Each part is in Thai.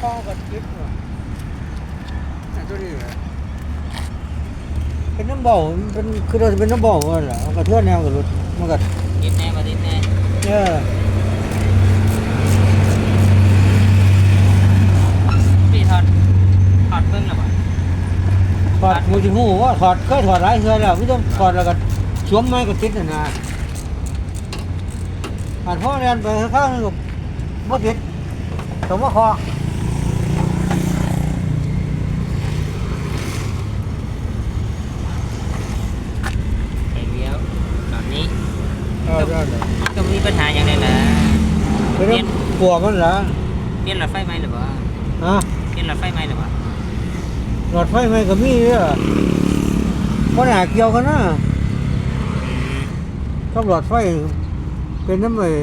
ข้อกันยึดหัวแต่ตัวนี้แหละเป็นน้ำเบามันเป็นคือเราจะเป็นน้ำเบาว่าแหละมันกระเทือนแนวกับรถมันก็ติดแน่บ่ติดแน่เออพี่ถอดถอดเบิ่งแล้วบ่าถอดมือถือหูว่าถอดเคยถอดหลายเคยแล้วไม่ต้องถอดแล้วก็สวมไม้ก็ติดนะนะผ่านพ่อเรียนไปข้างนึงก็บ่ติดแต่ว่าคอ ไอ้เลี้ยวตอนนี้ เออได้เลย ก็มีปัญหาอย่างไรล่ะเป็นเรื่องกลัวมันเหรอเปลี่ยนหลอดไฟไหมหรือบ่าฮะเปลี่ยนหลอดไฟไหมหรือบ่าหลอดไฟไหมก็มีเนี่ยปัญหาเกี่ยวกันนะถ้าหลอดไฟเป็นน้ำเลย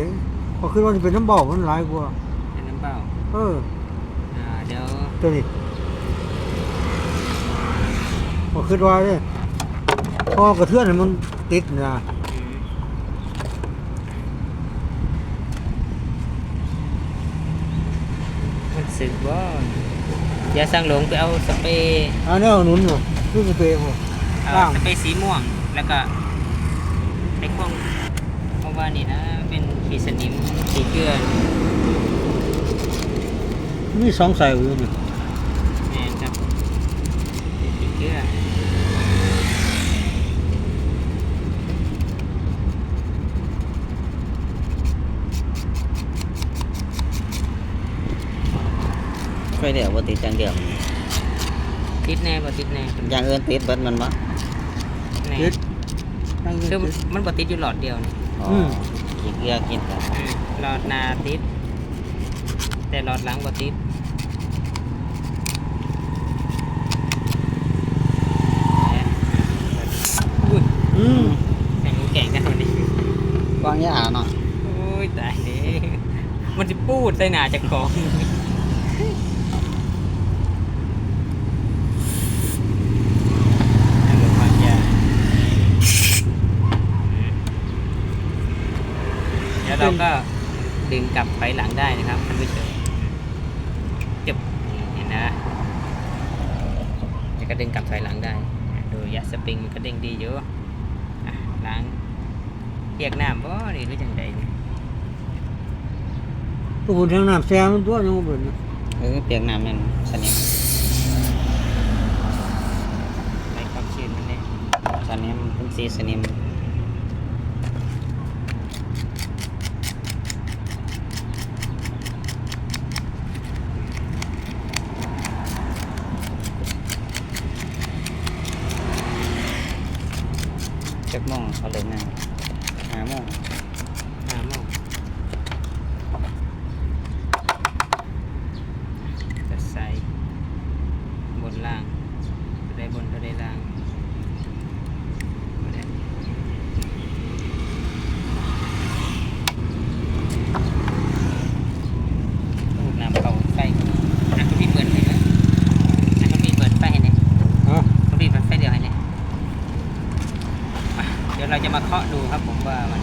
พอขึ้นว่าจะเป็นน้ำเบามันหลายกว่าเป็นน้ำเปล่าเอออาเดี๋ยวตัวนี้พอขึ้นว่าเนี่ยพอกระเทือนมันติดนะ อืมมัน สึกบ่อย่าสั่งหลงไปเอาสเปรย์อันนี้เอาหนุนอยู่คือสเปรย์พอเอาล่างสเปรย์สีม่วงแล้วก็ไอ้พวกเพราะว่านี่นะ เป็นขีดสนิมสีเกลือ มีสองใส่อยู่นี่ แม่นครับเป็นสีเกลือ ไฟเดียวบ่ติดอย่างเดียวติดแน่บ่ติดแน่อย่างอื่นติดเบิดมันบ่แน่ติดตั้งคือติดมันบ่ติดอยู่หลอดเดียวนี่อ๋ออืมขี้เกียจกินกันอืมหลอดหน้าติด แต่หลอดหลังบ่ติดอุ้ยอืมแข่งแก่งกันวันนี้ วางยาเนาะโอ้ยตายเลยมันจะปูดใส่หน้าจากของเอาลงมาจ้ะเดี๋ยวเราก็ ดึงกลับไปหลังได้นะครับท่านผู้ชมจบนี่เห็นนะแล้วก็ดึงกลับถอยหลังได้อะดูยาสปริงมันก็เด้งดีอยู่อะล้างเรียกน้ำบ่นี่หรือจังใดเนี่ยตัวบนทางน้ำแซงมันตัวยังบ่เบิ่นนะเออเปียกน้ำนั่นสนิมในความชื้นมันเนี่ยสนิมเป็นสีสนิม จักโมงเขาเลยงานหาโมงน้ำมองจะใส่บนล่างจะได้บนก็ได้ล่างบ่ได้ลูกน้ำเข้าไฟอะคุณพี่เปิดไฟนะอะคุณพี่เปิดไฟให้หน่อย ฮะ คุณพี่เปิดไฟเดียวให้หน่อยอะ เดี๋ยวเราจะมาเคาะดูครับผมว่ามัน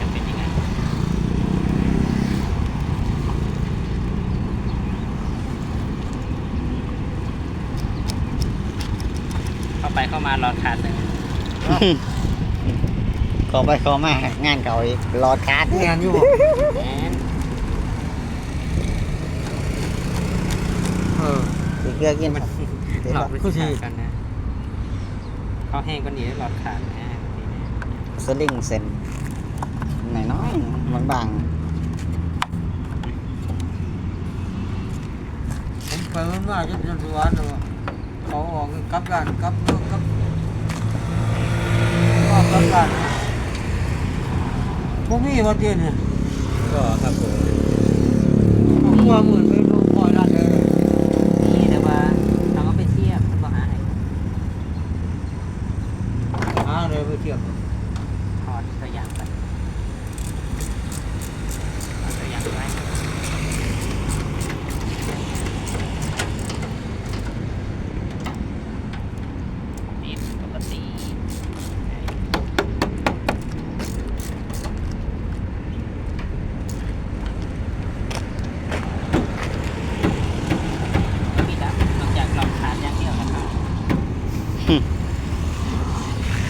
จะเป็นยังไงเข้าไปเข้ามารอขาดเลยขอไปขอมางานเก่าอีกรอคาดแม่นอยู่บ่แหมเออขี้เกียจกินมันติดหลอบ่ดวิธีกันนะเขาแห้งก็หนีหลอดขาดนะ สลิงเส้นน้อยๆบางผมไปมันมาจะเป็นสวนเนาะเขาออกกลับบ้านกลับเมืองกลับออกกลับบ้านพวกมีว่าเตียนเนี่ยก็ครับผมผมว่าหมื่นไปลงคอยร้านเลย นี่แต่ว่าเราก็ไปเทียบมันบอกหาไหน หาเลยไปเทียบ ถอดตัวอย่างไปถอดตัวอย่างไว้นี่ปกติ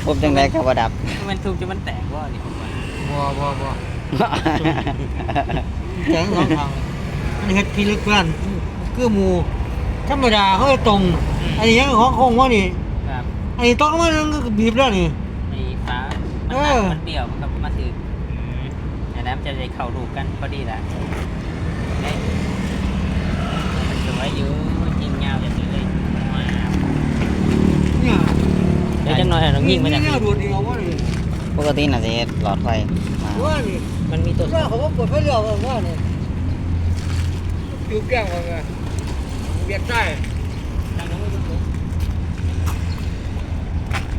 ปุ๊บจังไดก็บ่ดับ มันทุบจะมันแตกว่านี่ผมว่าบ่บ่บ่แข็งสองทางอันนี้เฮ็ดพิลึกเพื่อนคือหมูธรรมดาเขาจะตรงอันนี้ยังของคงว่านี่ครับอันนี้ต้องมันก็บีบแล้วนี่ ไอ้ฟ้ามันเอหนัอกมันเดี่ยวมันก็มาถืออันนั้นจะได้เข้ารูปกันพอดีแหละเฮ้ยมันสวยอยู่ยิงยาวอย่างนี้เลยว้าว เนี่ย เดี๋ ยวจังหน่อยเรายิงมาจากนี่นี่ดูดเดียวว่านี่ปกติน่ะสิเฮ็ดหลอดไฟมาว่านี่มันมีตัวว่าเขาก็เปิดไฟเลี้ยวว่าว่านี่อยู่แก้งว่าไงเบียดใต้ทางนู้นไม่รู้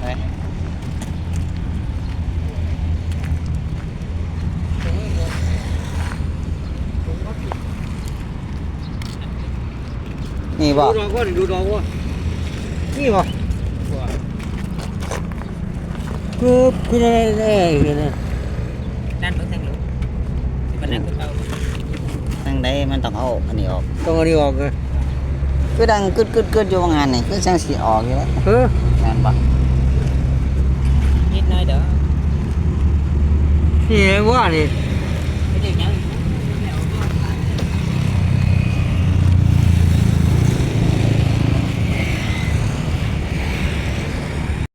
เอ้ยนี่บ่ดูดอกว่านี่ดูดอกว่านี่บ่ คือคืออะไรเอ้ยเนี่ยด้านเบื้องทางนู้นมันนั่งคือเอาทางใดมันต้องเอาอันนี้ออกต้องเอานี่ออกเลยคือดังกึดกึดกึดอยู่ว่างานนี่คือจังสิออกอยู่แล้วเออแม่นบ่นิดหน้อยเด้อนี่ว่านี่